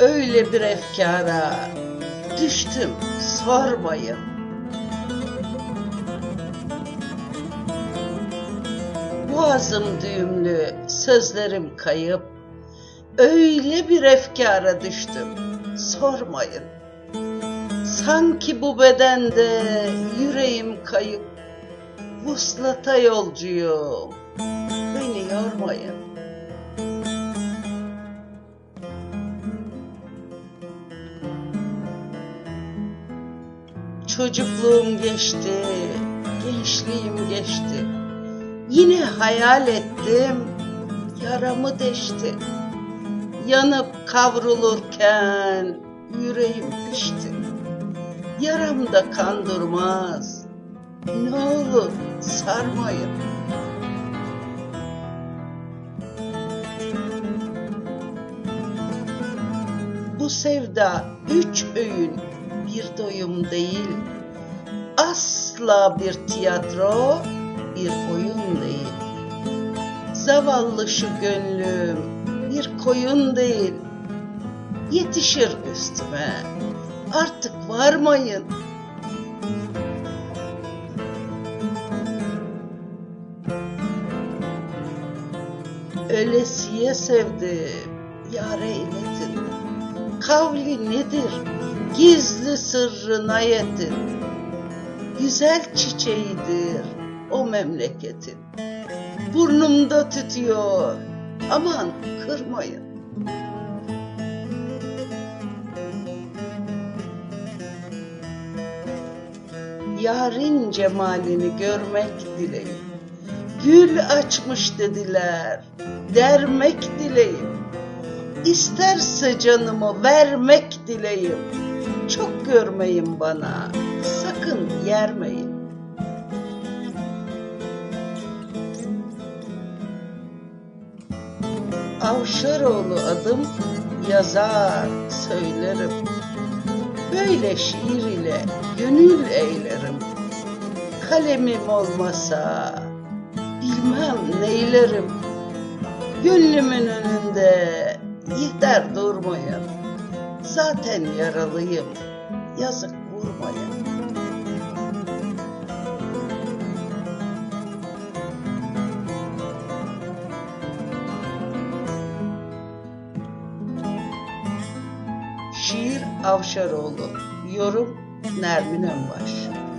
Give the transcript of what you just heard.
öyle bir efkara düştüm sormayın. Boğazım düğümlü, sözlerim kayıp, öyle bir efkara düştüm sormayın. Sanki bu bedende yüreğim kayıp, vuslata yolcuyum, beni yormayın. Çocukluğum geçti, gençliğim geçti. Yine hayal ettim, yaramı deşti. Yanıp kavrulurken yüreğim pişti. Yaramda kan durmaz, ne olur sarmayın. Bu sevda üç öğün bir doyum değil. Asla bir tiyatro, bir oyun değil. Zavallı şu gönlüm bir koyun değil. Yetişir üstüme, artık varmayın. Ölesiye sevdim, yar eyledin. Kavli nedir, gizli sırrına yetin. Güzel çiçeğidir o memleketin. Burnumda tütüyor, aman kırmayın. Yarın cemalini görmek dileyim. Gül açmış dediler, dermek dileyim. İsterse canımı vermek dileyim. Çok görmeyin bana, sakın yermeyin. Avşaroğlu adım, yazar, söylerim. Böyle şiir ile gönül eylerim. Kalemim olmasa bilmem neylerim. Gönlümün önünde yeter durmayın. Zaten yaralıyım, yazık vurmayın. Şiir Avşaroğlu, yorum Nermin Önbaş.